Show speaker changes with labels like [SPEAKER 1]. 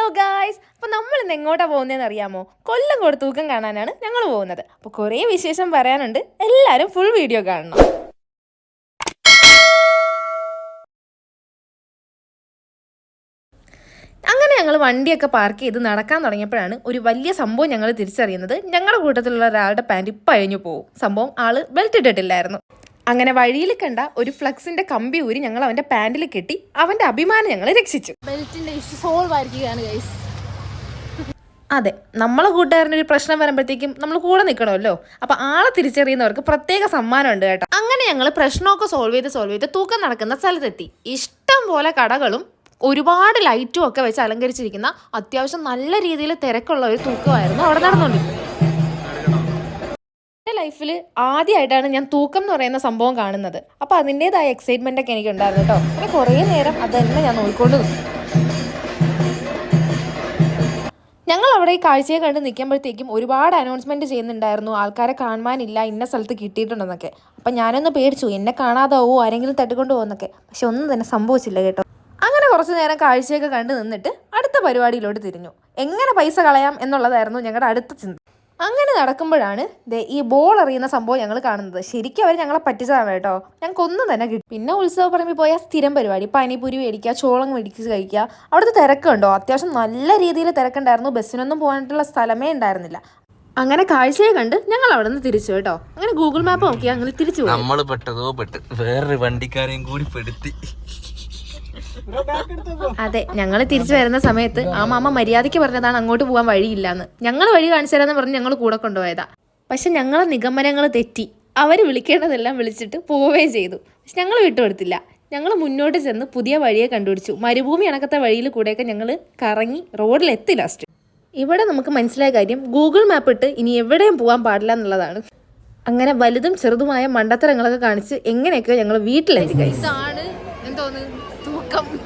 [SPEAKER 1] Hello guys അപ്പോൾ നമ്മൾ ഇന്ന് എങ്ങോട്ടാണ് പോകുന്നതെന്ന് അറിയാമോ? കൊല്ലം കൂടെ തൂക്കം കാണാനാണ് ഞങ്ങൾ പോകുന്നത്. അപ്പോൾ കുറേ വിശേഷം പറയാനുണ്ട്. എല്ലാവരും ഫുൾ വീഡിയോ കാണണം. അങ്ങനെ ഞങ്ങൾ വണ്ടിയൊക്കെ പാർക്ക് ചെയ്ത് നടക്കാൻ തുടങ്ങിയപ്പോഴാണ് ഒരു വലിയ സംഭവം ഞങ്ങൾ തിരിച്ചറിയുന്നത്. ഞങ്ങളുടെ കൂട്ടത്തിലുള്ള ഒരാളുടെ പാന്റ് ഇപ്പം അഴിഞ്ഞു പോകും സംഭവം ആൾ ബെൽറ്റ് ഇട്ടിട്ടില്ലായിരുന്നു. അങ്ങനെ വഴിയിൽ കണ്ട ഒരു ഫ്ലക്സിന്റെ കമ്പി ഊരി ഞങ്ങൾ അവന്റെ പാന്റിൽ കെട്ടി അവന്റെ അഭിമാനം ഞങ്ങൾ രക്ഷിച്ചു.
[SPEAKER 2] ബെൽറ്റിന്റെ ഇഷ്യൂ സോൾവ് ആയിരിക്കുകയാണ് ഗൈസ്
[SPEAKER 1] അതെ നമ്മളെ കൂട്ടുകാരന് ഒരു പ്രശ്നം വരുമ്പോഴത്തേക്കും നമ്മൾ കൂടെ നിൽക്കണമല്ലോ. അപ്പൊ ആളെ തിരിച്ചറിയുന്നവർക്ക് പ്രത്യേക സമ്മാനം ഉണ്ട് കേട്ടോ. അങ്ങനെ ഞങ്ങൾ പ്രശ്നമൊക്കെ സോൾവ് ചെയ്ത് സോൾവ് ചെയ്ത് തൂക്കം നടക്കുന്ന സ്ഥലത്തെത്തി. ഇഷ്ടം പോലെ കടകളും ഒരുപാട് ലൈറ്റും ഒക്കെ വെച്ച് അലങ്കരിച്ചിരിക്കുന്ന അത്യാവശ്യം നല്ല രീതിയിൽ തിരക്കുള്ള ഒരു തൂക്കമായിരുന്നു അവിടെ നടന്നുകൊണ്ടിരുന്നത്. ലൈഫിൽ ആദ്യമായിട്ടാണ് ഞാൻ തൂക്കം എന്ന് പറയുന്ന സംഭവം കാണുന്നത്. അപ്പോൾ അതിന്റെതായ എക്സൈറ്റ്മെന്റ് ഒക്കെ എനിക്ക് ഉണ്ടായിരുന്നു കേട്ടോ. അങ്ങനെ കുറേ നേരം അത് തന്നെ ഞാൻ നോക്കിക്കൊണ്ട് ഞങ്ങൾ അവിടെ ഈ കാഴ്ചയെ കണ്ട് നിൽക്കുമ്പോഴത്തേക്കും ഒരുപാട് അനൗൺസ്മെന്റ് ചെയ്യുന്നുണ്ടായിരുന്നു. ആൾക്കാരെ കാണുവാനില്ല ഇന്ന സ്ഥലത്ത് കിട്ടിയിട്ടുണ്ടെന്നൊക്കെ. അപ്പം ഞാനൊന്ന് പേടിച്ചു എന്നെ കാണാതാവോ? ആരെങ്കിലും തട്ടിക്കൊണ്ട് പോകുന്നൊക്കെ പക്ഷെ ഒന്നും തന്നെ സംഭവിച്ചില്ല കേട്ടോ. അങ്ങനെ കുറച്ച് നേരം കാഴ്ചയൊക്കെ കണ്ട് നിന്നിട്ട് അടുത്ത പരിപാടിയിലോട്ട് തിരിഞ്ഞു. എങ്ങനെ പൈസ കളയാം എന്നുള്ളതായിരുന്നു ഞങ്ങളുടെ അടുത്ത ചിന്ത. അങ്ങനെ നടക്കുമ്പോഴാണ് ഈ ബോൾ അറിയുന്ന സംഭവം ഞങ്ങൾ കാണുന്നത്. ശരിക്കും അവർ ഞങ്ങളെ പറ്റിച്ചതാണ് കേട്ടോ. ഞങ്ങൾക്ക് ഒന്നും തന്നെ കിട്ടും. പിന്നെ ഉത്സവ പറമ്പിൽ പോയാൽ സ്ഥിരം പരിപാടി. പാനിപൂരി മേടിക്കുക ചോളം മേടിച്ച് കഴിക്കുക. അവിടുത്തെ തിരക്കുണ്ടോ? അത്യാവശ്യം നല്ല രീതിയിൽ തിരക്കുണ്ടായിരുന്നു. ബസ്സിനൊന്നും പോകാനായിട്ടുള്ള സ്ഥലമേ ഉണ്ടായിരുന്നില്ല. അങ്ങനെ കാഴ്ചയെ കണ്ട് ഞങ്ങൾ അവിടെ നിന്ന് തിരിച്ചു കേട്ടോ. അങ്ങനെ ഗൂഗിൾ മാപ്പ് നോക്കി അങ്ങനെ തിരിച്ചു
[SPEAKER 3] നമ്മൾ പെട്ടതോ പെട്ട് വേറൊരു വണ്ടിക്കാരെയും കൂടി പെടുത്തി.
[SPEAKER 1] അതെ ഞങ്ങൾ തിരിച്ചു വരുന്ന സമയത്ത് ആ മാമ മര്യാദയ്ക്ക് പറഞ്ഞതാണ് അങ്ങോട്ട് പോകാൻ വഴിയില്ലാന്ന്. ഞങ്ങൾ വഴി കാണിച്ചു തരാന്ന് പറഞ്ഞ് ഞങ്ങൾ കൂടെ കൊണ്ടുപോയതാ. പക്ഷെ ഞങ്ങളെ നിഗമനങ്ങൾ തെറ്റി. അവർ വിളിക്കേണ്ടതെല്ലാം വിളിച്ചിട്ട് പോവുകയും ചെയ്തു. പക്ഷെ ഞങ്ങൾ വിട്ടുകൊടുത്തില്ല ഞങ്ങൾ മുന്നോട്ട് ചെന്ന് പുതിയ വഴിയെ കണ്ടുപിടിച്ചു. മരുഭൂമി അണക്കത്തെ വഴിയിൽ കൂടെയൊക്കെ ഞങ്ങൾ കറങ്ങി റോഡിൽ എത്തി ലാസ്റ്റ് ഇവിടെ നമുക്ക് മനസ്സിലായ കാര്യം ഗൂഗിൾ മാപ്പ് ഇട്ട് ഇനി എവിടെയും പോകാൻ പാടില്ല എന്നുള്ളതാണ്. അങ്ങനെ വലുതും ചെറുതുമായ മണ്ടത്തരങ്ങളൊക്കെ കാണിച്ച് എങ്ങനെയൊക്കെ ഞങ്ങൾ വീട്ടിലെത്തി.
[SPEAKER 2] ഇതാണ് എന്തോന്ന്? തൂക്കം